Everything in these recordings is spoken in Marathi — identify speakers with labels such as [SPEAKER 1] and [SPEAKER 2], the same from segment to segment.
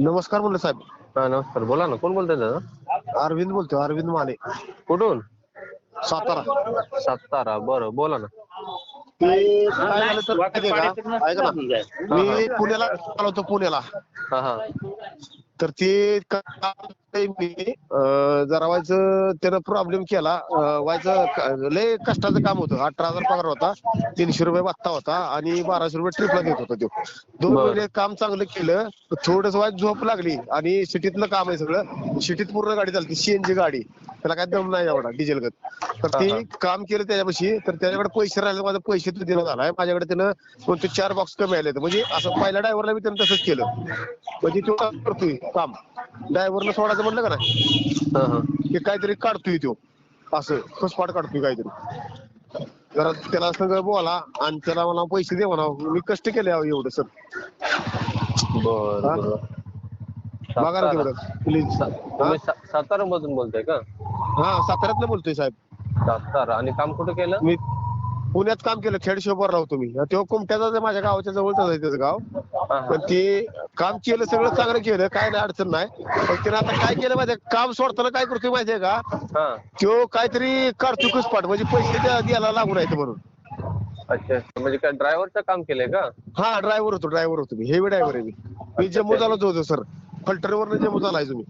[SPEAKER 1] नमस्कार म्हणलं साहेब.
[SPEAKER 2] हा नमस्कार. बोला ना कोण बोलतोय दादा?
[SPEAKER 1] अरविंद बोलतोय अरविंद माने.
[SPEAKER 2] कुठून?
[SPEAKER 1] सातारा.
[SPEAKER 2] सातारा बरं बोला ना.
[SPEAKER 1] ते काय झालं तर माहितीये का? ऐका ना. मी पुण्याला आलो होतो पुण्याला.
[SPEAKER 2] हा हा.
[SPEAKER 1] तर ते काय मी जरा व्हायचं त्यानं प्रॉब्लेम केला. व्हायचं लय कष्टाचं काम होतं. अठरा हजार पगार होता तीनशे रुपये भत्ता होता आणि बाराशे रुपये ट्रिपला देत होता तो. दोन. महिने काम चांगलं केलं थोडस वाईट झोप लागली आणि सिटीतलं काम आहे सगळं. सिटीत पूर्ण गाडी चालते सीएनजी गाडी. त्याला काय दम नाही एवढा डिझेल गत. तर ते. काम केलं त्याच्यापाशी तर त्याच्याकडे पैसे राहिले माझे पैसे तो देण्यात आलाय माझ्याकडे त्यानं कोणते चार बॉक्स कमी आले म्हणजे असं पहिल्या ड्रायव्हरला मी त्यानं तसंच केलं. म्हणजे तो काम. करतोय काम ड्रायव्हरला सोडायचं म्हणलं का नाही?
[SPEAKER 2] हा हा.
[SPEAKER 1] की काहीतरी काढतोय तो. असं फसपाट काढतोय काहीतरी. जरा त्याला सगळं बोला आणि त्याला मला पैसे दे म्हणा. मी कष्ट केले अहो एवढं सर.
[SPEAKER 2] बर
[SPEAKER 1] हा?
[SPEAKER 2] बर.
[SPEAKER 1] बघा ना तेवढं प्लीज
[SPEAKER 2] तुम्ही सातारा मधून बोलताय का?
[SPEAKER 1] हा साताऱ्यातलं बोलतोय साहेब.
[SPEAKER 2] सातारा. आणि काम कुठं केलं?
[SPEAKER 1] मी पुण्यात काम केलं खेड शोभर राहतो मी तेव्हा कुमट्याचा माझ्या गावाच्या जवळच आहे त्याचं गाव. पण ते काम केलं सगळं चांगलं केलं काय नाही अडचण नाही. पण त्यानं आता काय केलं माहितीये काम सोडताना काय करतोय माहितीये का?
[SPEAKER 2] हा.
[SPEAKER 1] तो काहीतरी काढतोय कुसपाट म्हणजे पैसे द्या- द्यायला लागून राहते म्हणून.
[SPEAKER 2] अच्छा अच्छा. म्हणजे काय ड्रायव्हरचं काम केलंय का?
[SPEAKER 1] हा ड्रायव्हर होतो ड्रायव्हर होतो मी. हेवी ड्रायव्हर आहे मी. मी जम्मू झालो होतो सर. फलटरवरनं जम्मू झालाय तुम्ही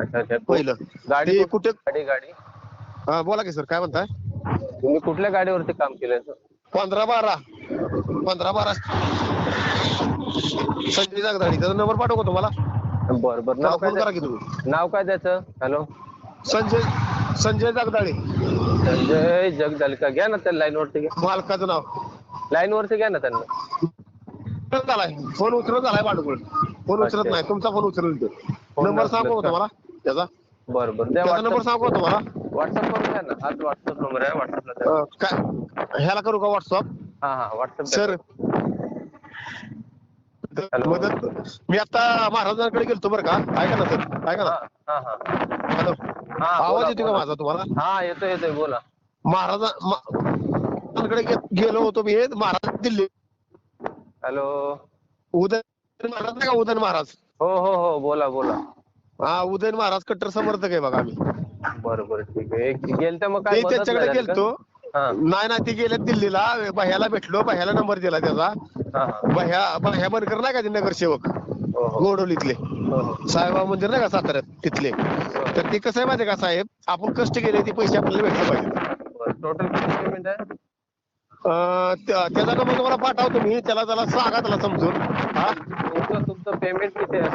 [SPEAKER 2] अच्छा अच्छा.
[SPEAKER 1] पहिलं.
[SPEAKER 2] गाडी
[SPEAKER 1] ते
[SPEAKER 2] कुठे?
[SPEAKER 1] कुठे?
[SPEAKER 2] गाडी गाडी?
[SPEAKER 1] हा बोला की सर. काय म्हणताय?
[SPEAKER 2] तुम्ही कुठल्या गाडीवरती काम केलंय? sir?
[SPEAKER 1] पंधरा बारा. पंधरा बारा. संजय जागदाडी त्याचा नंबर पाठवू का तुम्हाला?
[SPEAKER 2] बर बर. नाव काय
[SPEAKER 1] फोन करा की तुम्ही.
[SPEAKER 2] नाव काय त्याचं? हॅलो?
[SPEAKER 1] संजय संजय जागदाळे.
[SPEAKER 2] संजय जगदाल का घ्या ना त्या लाईन वरती घ्या.
[SPEAKER 1] मालकाचं नाव.
[SPEAKER 2] लाईन वरती घ्या ना त्यांना.
[SPEAKER 1] उचलत फोन उचलत झालाय पाठवून फोन उचलत
[SPEAKER 2] अच्छा.
[SPEAKER 1] नाही. तुमचा फोन उचलत
[SPEAKER 2] फोन
[SPEAKER 1] नंबर
[SPEAKER 2] उचलत
[SPEAKER 1] सांगू का? तुम्हाला? त्याचा?
[SPEAKER 2] बर बर. द्या
[SPEAKER 1] त्याचा नंबर सांगू का तुम्हाला?
[SPEAKER 2] व्हॉट्सअप करून द्या ना. हाच व्हॉट्सअप नंबर आहे व्हॉट्सअपला
[SPEAKER 1] अं, काय? ह्याला करू का व्हॉट्सअप
[SPEAKER 2] हा हा व्हॉट्सअप
[SPEAKER 1] सर
[SPEAKER 2] Hello.
[SPEAKER 1] मदत मी आता महाराजांकडे गेलतो बरं का. ऐका ना सर. ऐका ना.
[SPEAKER 2] हा हा हा.
[SPEAKER 1] हॅलो.
[SPEAKER 2] हा
[SPEAKER 1] आवाज
[SPEAKER 2] बोला,
[SPEAKER 1] येतो का
[SPEAKER 2] बोला.
[SPEAKER 1] माझा तुम्हाला?
[SPEAKER 2] हा येतोय येतोय. बोला.
[SPEAKER 1] महाराजा महाराजांकडे गे- गेलो होतो मी. महाराज दिल्ली.
[SPEAKER 2] हॅलो.
[SPEAKER 1] उदयन महाराज नाही का? उदयन महाराज?
[SPEAKER 2] हो हो हो. बोला बोला.
[SPEAKER 1] हा उदयन महाराज कट्टर समर्थक आहे बघा आम्ही.
[SPEAKER 2] बरं बरं ठीक आहे. मग
[SPEAKER 1] ते त्याच्याकडे? गेलतो. नाही नाही ते गेले दिल्लीला. भह्याला भेटलो भह्याला नंबर दिला त्याचा.
[SPEAKER 2] हा हा.
[SPEAKER 1] भह्या बनकर नाही का ते नगरसेवक?
[SPEAKER 2] हो हो.
[SPEAKER 1] गोडवलीतले.
[SPEAKER 2] हो
[SPEAKER 1] साईबाबा मंदिर नाही का साताऱ्यात? तिथले. तर ते कसं आहे माहिती का साहेब? आपण कष्ट केले ते पैसे आपल्याला भेटले पाहिजे.
[SPEAKER 2] टोटल किती पेमेंट आहे
[SPEAKER 1] अं, त्या- त्याचा नंबर तुम्हाला पाठवतो मी. त्याला त्याला सांगा त्याला समजून. हा?
[SPEAKER 2] तुमचं पेमेंट किती आहे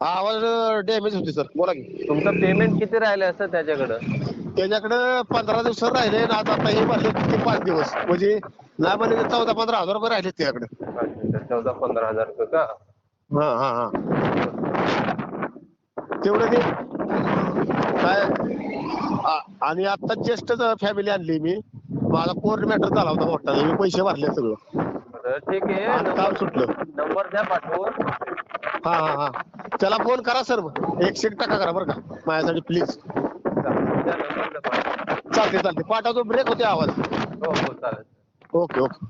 [SPEAKER 1] आवाज डॅमेज होते सर बोला की.
[SPEAKER 2] तुमचं पेमेंट किती राहिलं असं त्याच्याकडं?
[SPEAKER 1] त्याच्याकडे पंधरा दिवस राहिले ना आता आता हे भरले ते पाच दिवस. म्हणजे नाही म्हणजे चौदा पंधरा हजार रुपये राहिले
[SPEAKER 2] अच्छा, चौदा पंधरा हजार रुपये का?
[SPEAKER 1] हा हा हा. तेवढं ते काय? आ- आणि आता जस्ट फॅमिली आणली मी. माझा कोर्ट मॅटर झाला होता मोठा. मी पैसे भरले सगळं.
[SPEAKER 2] बरं ठीक आहे.
[SPEAKER 1] आणि काम
[SPEAKER 2] नंबर
[SPEAKER 1] सुटलं
[SPEAKER 2] नंबर द्या पाठवून.
[SPEAKER 1] हा हा हा. त्याला फोन करा सर. एकशे एक टक्का करा बरं का. माझ्यासाठी प्लीज चालते चालते पाठवतो ब्रेक होते आवाज.
[SPEAKER 2] हो हो चालेल.
[SPEAKER 1] Okay okay